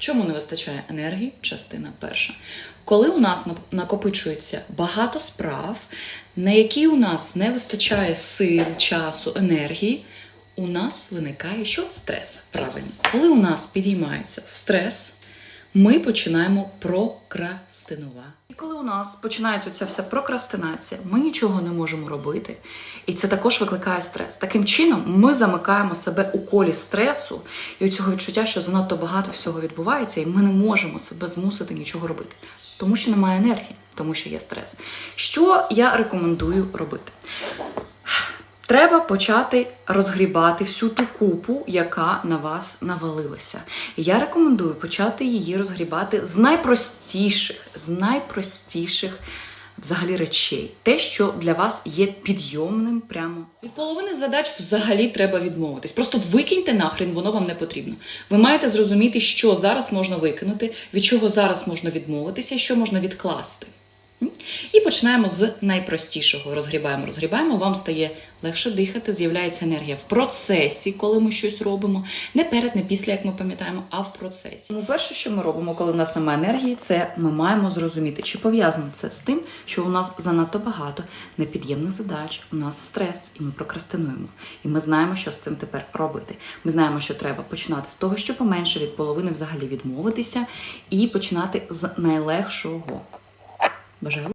Чому не вистачає енергії? Частина перша. Коли у нас накопичується багато справ, на які у нас не вистачає сил, часу, енергії, у нас виникає що? Стрес. Правильно. Коли у нас підіймається стрес, ми починаємо прокрастинувати. І коли у нас починається ця вся прокрастинація, ми нічого не можемо робити, і це також викликає стрес. Таким чином, ми замикаємо себе у колі стресу і цього відчуття, що занадто багато всього відбувається, і ми не можемо себе змусити нічого робити, тому що немає енергії, тому що є стрес. Що я рекомендую робити? Треба почати розгрібати всю ту купу, яка на вас навалилася. І я рекомендую почати її розгрібати з найпростіших, з найпростіших взагалі речей. Те, що для вас є підйомним прямо. Від половини задач взагалі треба відмовитись. Просто викиньте нахрен, воно вам не потрібно. Ви маєте зрозуміти, що зараз можна викинути, від чого зараз можна відмовитися, що можна відкласти. І починаємо з найпростішого. Розгрібаємо, розгрібаємо. Вам стає легше дихати, з'являється енергія в процесі, коли ми щось робимо. Не перед, не після, як ми пам'ятаємо, а в процесі. Тому перше, що ми робимо, коли в нас немає енергії, це ми маємо зрозуміти, чи пов'язано це з тим, що у нас занадто багато непід'ємних задач, у нас стрес, і ми прокрастинуємо. І ми знаємо, що з цим тепер робити. Ми знаємо, що треба починати з того, що поменше від половини взагалі відмовитися, і починати з найлегшого. Бажаю.